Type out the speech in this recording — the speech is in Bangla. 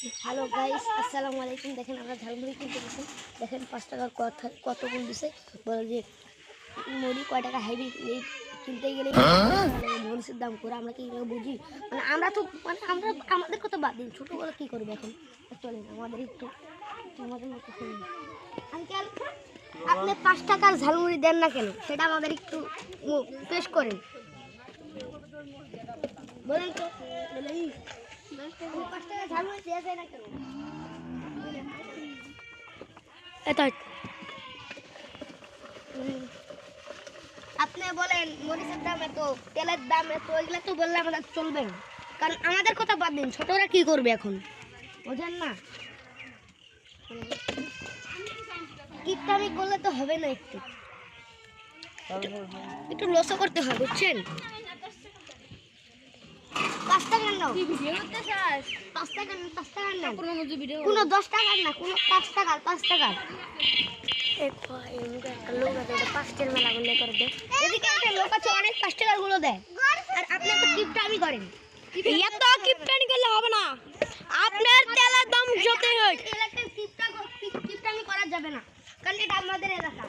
হ্যালো গাইস আসসালামু আলাইকুম দেখেন আমরা ঝালমুড়ি কিনতে গেছি। দেখেন পাঁচ টাকার কথা কত গুণ দিছে। বলে যে মুড়ি কয় টাকা হাইবি কিনতে গেলে মরিচের দাম করে আমরা কি বুঝি? মানে আমরা তো মানে আমরা আমাদের কথা বাদ দিন। ছোটোবেলা কী করব এখন? চলেন আমাদের একটু আমাদের মতো শুনুন আঙ্কেল আপনি পাঁচ টাকার ঝালমুড়ি দেন না কেন? সেটা আমাদের একটু পেশ করেন। বলেন তো। পাঁচ আপনি বলেন, মরিচের দাম এত, তেলের দাম এত, এগুলো তো বললে আমাদের চলবে না। কারণ আমাদের কথা বাদ দিন, ছোটরা কি করবে এখন? বোঝেন না? কিপটামি করলে তো হবে না একটু। একটু লসও করতে হবে বুঝছেন? পাঁচ না পাঁচ না কোনো দশ টাকার না কোনো পাঁচ টাকার পাঁচ টাকার একটা লোক আছে এটা পাঁচ মেলা গুলো করে দেয় এদিকে একটা লোক আছে অনেক পাঁচ টাকারগুলো দেয়। আর আপনি তো কিপটামি করেন। এত কিপটানি করলে হবে না। আপনার তেলের দাম যতই হোক। কিপটামি করা যাবে না। কারণ এটা আমাদের এলাকা।